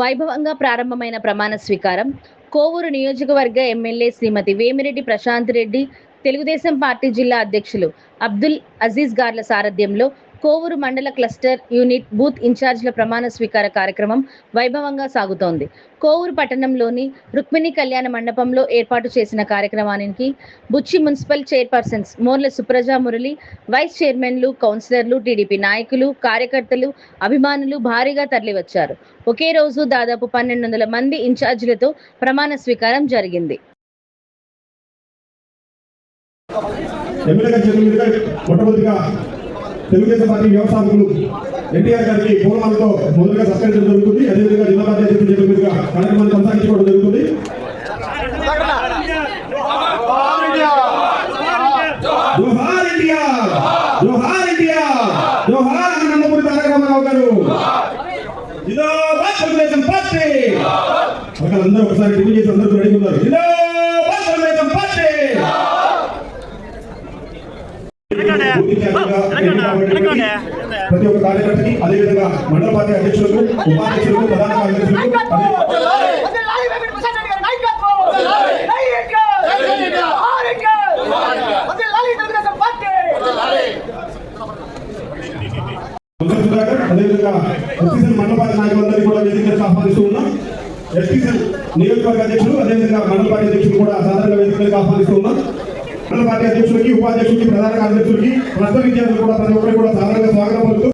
వైభవంగా ప్రారంభమైన ప్రమాణ స్వీకారం. కోవూరు నియోజకవర్గ ఎమ్మెల్యే శ్రీమతి వేమిరెడ్డి ప్రశాంత్ రెడ్డి తెలుగుదేశం పార్టీ జిల్లా అధ్యక్షులు అబ్దుల్ అజీజ్ గార్ల సారథ్యంలో కోవూరు మండల క్లస్టర్ యూనిట్ బూత్ ఇన్ఛార్జ్ల ప్రమాణ స్వీకార కార్యక్రమం వైభవంగా సాగుతోంది. కోవూరు పట్టణంలోని రుక్మిణి కళ్యాణ మండపంలో ఏర్పాటు చేసిన కార్యక్రమానికి Buchi municipal chairpersons Morla Supraja Murali vice చైర్మన్లు కౌన్సిలర్లు టీడీపీ నాయకులు కార్యకర్తలు అభిమానులు భారీగా తరలివచ్చారు. ఒకే రోజు దాదాపు పన్నెండు వందల మంది ఇన్ఛార్జీలతో ప్రమాణ స్వీకారం జరిగింది. ఎమ్మెల్యేగా మొట్టమొదటిగా తెలుగుదేశం పార్టీ వ్యవస్థాపకులు ఎన్టీఆర్ గారికి పూర్వమాలతో మొదలుగా సత్కరించడం జరుగుతుంది. అదేవిధంగా జిల్లా పార్టీ అధ్యక్షులు చేతుల మీదుగా కార్యక్రమాన్ని కొనసాగించుకోవడం జరుగుతుంది. జోహార్ ఇండియా జోహార్ ఇండియా జోహార్ నందమూరి తారక రామారావు గారు! తెలుగుదేశం పార్టీ! ఒకసారి చేసి అందరూ రెడీ ఉన్నారు. జిందాబాద్ తెలుగుదేశం పార్టీ ప్రతి ఒక్క కార్యకర్తకి అదేవిధంగా మండల పార్టీ అధ్యక్షులకు ఉపాధ్యక్షులకు ప్రధాన కార్యదర్శులకు అదే- అదేవిధంగా ఎస్టీసీఎల్ నాయకులందరినీ కూడా వేదికలకు ఆహ్వానిస్తూ ఉన్నాం. ఎస్టీసీఎల్ నియోజకవర్గ అధ్యక్షులు అదేవిధంగా మండల పార్టీ అధ్యక్షులు కూడా సాధారణ వేదికలకు ఆహ్వానిస్తూ ఉన్నాం. మండల పార్టీ అధ్యక్షులకి ఉపాధ్యక్షులకి ప్రధాన కార్యదర్శులకి ప్రస్తుత విద్యార్థులు కూడా ప్రతి ఒక్కరికి కూడా సాధారణంగా స్వాగతం పలుకుతూ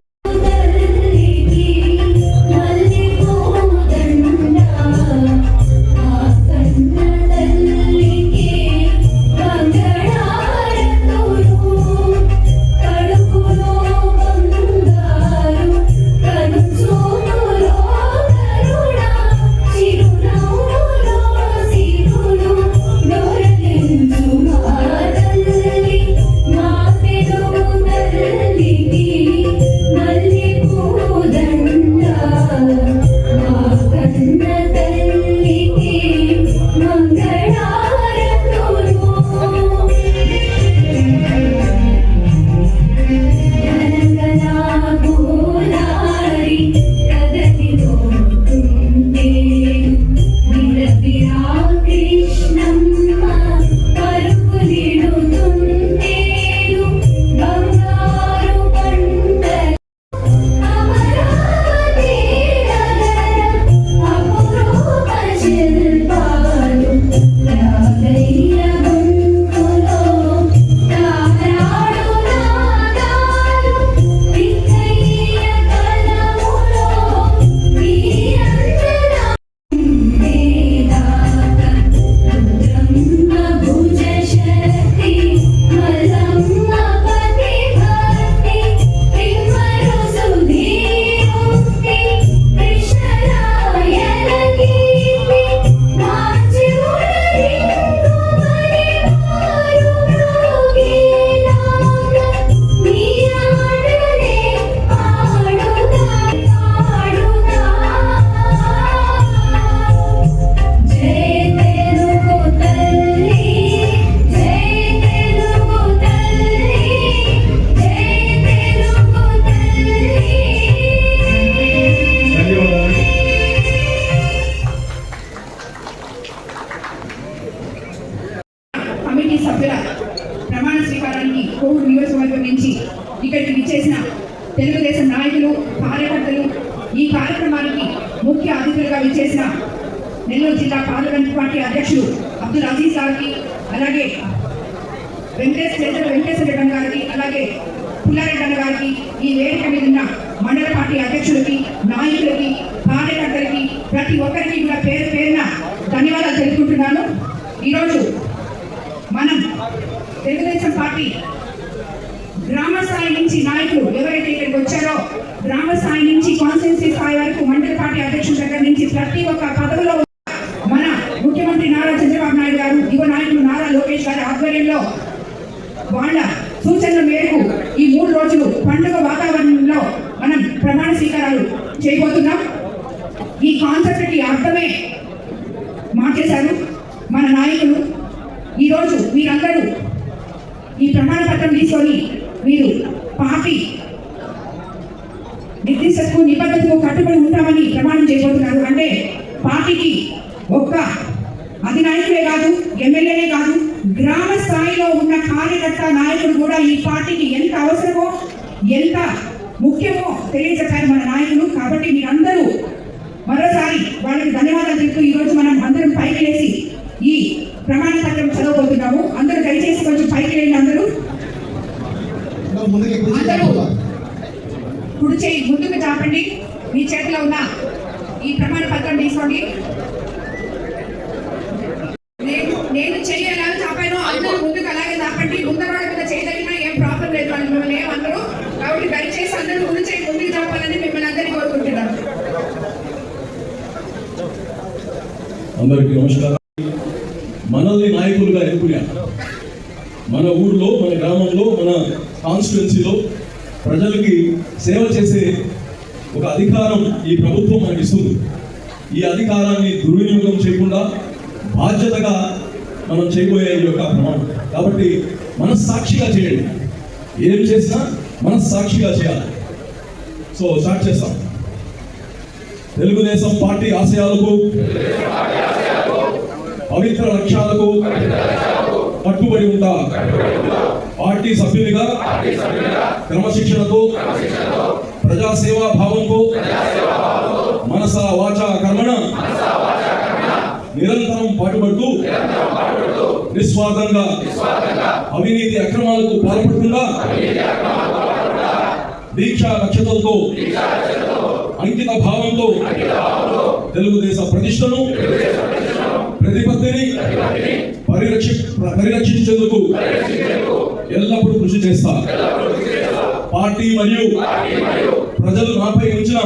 Krishna ఇక్కడికి విచ్చేసిన తెలుగుదేశం నాయకులు కార్యకర్తలు ఈ కార్యక్రమానికి ముఖ్య అతిథులుగా విచ్చేసిన నెల్లూరు జిల్లా పార్లమెంట్ పార్టీ అధ్యక్షులు అబ్దుల్ అజీజ్ గారికి అలాగే వెంకటేశ్వర వెంకటేశ్వర గారికి అలాగే పుల్లారెడ్డి గారికి ఈ వేదిక మీద ఉన్న మండల పార్టీ అధ్యక్షులకి నాయకులకి కార్యకర్తలకి ప్రతి ఒక్కరికి కూడా పేరు పేరున ధన్యవాదాలు తెలుపుకుంటున్నాను. ఈరోజు మనం తెలుగుదేశం పార్టీ నుంచి నాయకులు ఎవరైతే ఇక్కడికి వచ్చారో గ్రామ స్థాయి నుంచి కాన్స్టిట్యున్సీ స్థాయి వరకు మండల పార్టీ అధ్యక్షుల దగ్గర నుంచి ప్రతి ఒక్క పదవిలో మన ముఖ్యమంత్రి నారా చంద్రబాబు నాయుడు గారు యువ నాయకులు నారా లోకేష్ గారి ఆధ్వర్యంలో వాళ్ళ సూచనల మేరకు ఈ మూడు రోజులు పండుగ వాతావరణంలో మనం ప్రమాణ స్వీకారాలు చేయబోతున్నాం. ఈ కాన్సెప్ట్కి అర్థమే మార్చేశారు మన నాయకులు. ఈరోజు మీరందరూ ఈ ప్రమాణ పత్రం తీసుకొని మీరు పార్టీ నిర్దిష్టకు నిబద్ధతకు కట్టుబడి ఉంటామని ప్రమాణం చేయబోతున్నారు. అంటే పార్టీకి ఒక్క అధినాయకులే కాదు ఎమ్మెల్యేనే కాదు గ్రామ స్థాయిలో ఉన్న కార్యకర్త నాయకుడు కూడా ఈ పార్టీకి ఎంత అవసరమో ఎంత ముఖ్యమో తెలియజెప్పారు మన నాయకులు. కాబట్టి మీరందరూ మరోసారి వాళ్ళకి ధన్యవాదాలు చెప్తూ ఈ రోజు మనం అందరం పైకి లేచి ఈ ప్రమాణ పత్రం చదవబోతున్నాము అందరూ దయచేసి కొంచెం పైకి లేండి అందరూ ముందుకి కుడి చేయి అందరూ పట్టుకోవాలి. కుడి చేయి ముందుకు చాపండి మీ చేతిలో ఉన్న ఈ ప్రమాణ పత్రం తీసుకోండి నేను నేను చెయ్యి అందరూ ముందుకు అలాగే చాపండి ముందర వాళ్ళ మీద చేయగలిగినా ఏం ప్రాబ్లం లేదు. అని మిమ్మల్ని ఏమందరూ కాబట్టి దయచేసి అందరూ ముందు చేయి ముందుకు తాపాలని మిమ్మల్ని అందరినీ కోరుకుంటున్నాను. అందరికీ నమస్కారం. మనల్ని నాయకులుగా ఎన్నుకునే మన ఊర్లో మన గ్రామంలో మన కాన్స్టిట్యున్సీలో ప్రజలకి సేవ చేసే ఒక అధికారం ఈ ప్రభుత్వం మనకి ఇస్తుంది ఈ అధికారాన్ని దుర్వినియోగం చేయకుండా బాధ్యతగా మనం చేయబోయే ఈ యొక్క ప్రమాణం. కాబట్టి మనస్సాక్షిగా చేయండి. ఏం చేసినా మనస్సాక్షిగా చేయాలి. సో స్టార్ట్ చేస్తాం. తెలుగుదేశం పార్టీ ఆశయాలకు పవిత్ర లక్ష్యాలకు కట్టుబడి ఉంటా. పార్టీ సభ్యునిగా క్రమశిక్షణతో ప్రజాసేవా భావంతో మనస వాచ కర్మణ నిరంతరం పాటుపడుతూ నిస్వార్థంగా అవినీతి అక్రమాలకు పాల్పడకుండా దీక్ష లక్ష్యతలతో అంకిత భావంతో తెలుగుదేశ ప్రతిష్టను ప్రతిపత్తిని పరిరక్షి పరిరక్షించేందుకు ఎల్లప్పుడూ కృషి చేస్తా. పార్టీ మరియు ప్రజలు నాపై ఉంచిన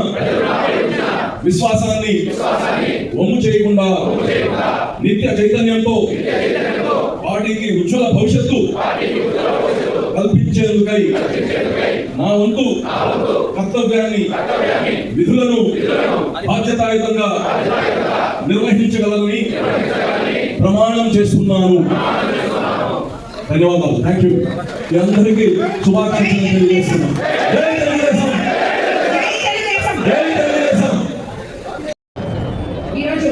విశ్వాసాన్ని వమ్ము చేయకుండా నిత్య చైతన్యంతో పార్టీకి ఉజ్వల భవిష్యత్తు కల్పించేందుకై నా వంతు కర్తవ్యాన్ని విధులను బాధ్యతాయుతంగా నిర్వహించగలనని ప్రమాణం చేస్తున్నాను. ధన్యవాదాలు. థ్యాంక్ యూ మీ అందరికీ శుభాకాంక్షలు తెలియజేస్తున్నాం. ఈరోజు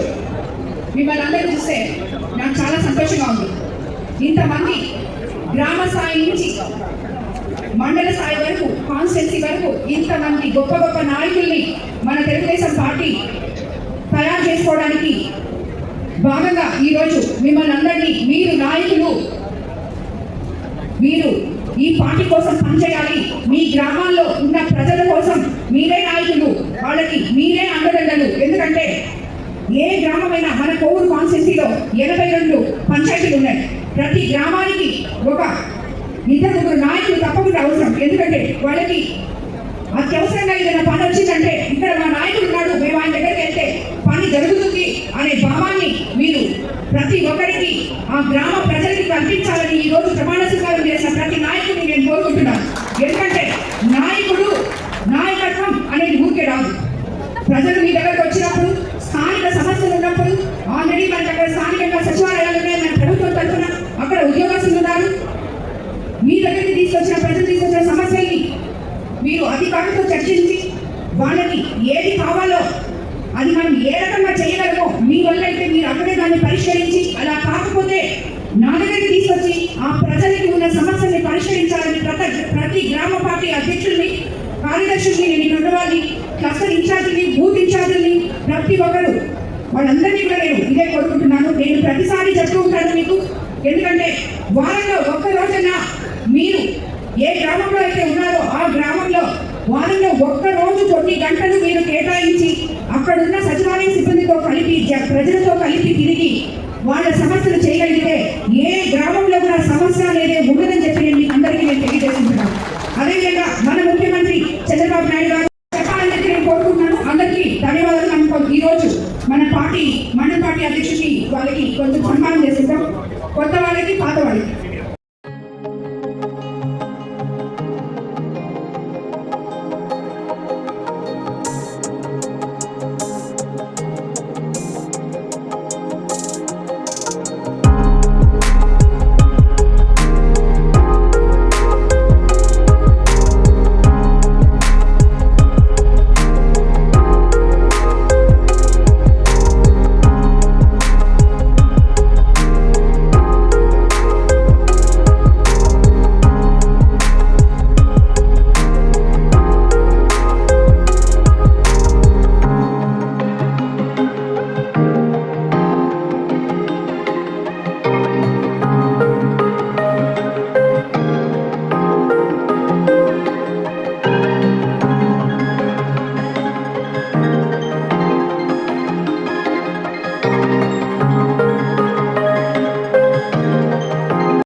మిమ్మల్ని అందరూ చూస్తే నాకు చాలా సంతోషంగా ఉంది. ఇంతమంది గ్రామ స్థాయి నుంచి మండల స్థాయి వరకు కాన్స్టిట్యున్సీ వరకు ఇంతమంది గొప్ప గొప్ప నాయకుల్ని మన తెలుగుదేశం పార్టీ తయారు చేసుకోవడానికి భాగంగా ఈరోజు మిమ్మల్ని అందరినీ మీరు నాయకులు మీరు ఈ పార్టీ కోసం పనిచేయాలి. మీ గ్రామాల్లో ఉన్న ప్రజల కోసం మీరే నాయకులు. వాళ్ళకి మీరే అండదండలు. ఎందుకంటే ఏ గ్రామమైనా మన కోవూరు కాన్స్టిట్యూన్సీలో ఎనభై రెండు పంచాయతీలు ఉన్నాయి. ప్రతి గ్రామానికి ఒక ఇద్దరు ముగ్గురు నాయకులు తప్పకుండా అవసరం. ఎందుకంటే వాళ్ళకి అత్యవసరంగా ఏదైనా పని వచ్చిందంటే ఇక్కడ మా నాయకుడు ఉన్నాడు. మేము ఆయన దగ్గరికి వెళ్తే పని జరుగుతుంది అనే భావాన్ని మీరు ప్రతి ఒక్కరికి ఆ గ్రామ ప్రజలకి కల్పించాలని ఈ రోజు ప్రమాణ స్వీకారం చేసిన ప్రతి నాయకుడిని నేను కోరుకుంటున్నాను. ఎందుకంటే నాయకుడు నాయకత్వం అనేది ఊరికే రాదు. ప్రజలు మీ దగ్గరకు వచ్చినప్పుడు స్థానిక సమస్యలు ఉన్నప్పుడు ఆల్రెడీ మన అక్కడ స్థానికంగా సచివాలయాలు ఉన్నాయి మన ప్రభుత్వం తరఫున అక్కడ ఉద్యోగస్తులు ఉన్నారు. మీ దగ్గరికి తీసుకొచ్చిన ప్రజలు తీసుకొచ్చిన సమస్యల్ని మీరు అధికారులతో చర్చించి వాళ్ళకి ఏది కావాలో అది మనం ఏ రకంగా చేయగలమో మీ వల్ల అయితే దాన్ని పరిష్కరించి అలా కాకపోతే నా దగ్గరికి తీసుకొచ్చి ఆ ప్రజలకి ఉన్న సమస్యల్ని పరిష్కరించాలని ప్రతి ప్రతి గ్రామ పార్టీ అధ్యక్షుల్ని కార్యదర్శుల్ని నేను ఇక్కడ ఉన్నవాళ్ళని క్లస్టర్ ఇన్ఛార్జిని బూత్ ఇన్ఛార్జిని ప్రతి ఒక్కరు వాళ్ళందరినీ కూడా నేను ఇదే కోరుకుంటున్నాను. నేను ప్రతిసారి చెప్తూ ఉంటాను మీకు. ఎందుకంటే వారంలో ఒక్క రోజైనా మీరు ఏ గ్రామంలో అయితే ఉన్నారో ఆ గ్రామంలో వారంలో ఒక్క రోజు కొన్ని గంటలు మీరు కేటాయించి అక్కడున్న సచివాలయ సిబ్బందితో కలిపి ప్రజలతో కలిపి తిరిగి వాళ్ళ సమస్యలు చేయగలిగితే ఏ గ్రామంలో కూడా సమస్య లేదే ఉండదని చెప్పి నేను అందరికీ నేను తెలియజేస్తున్నాను. అదేవిధంగా మనం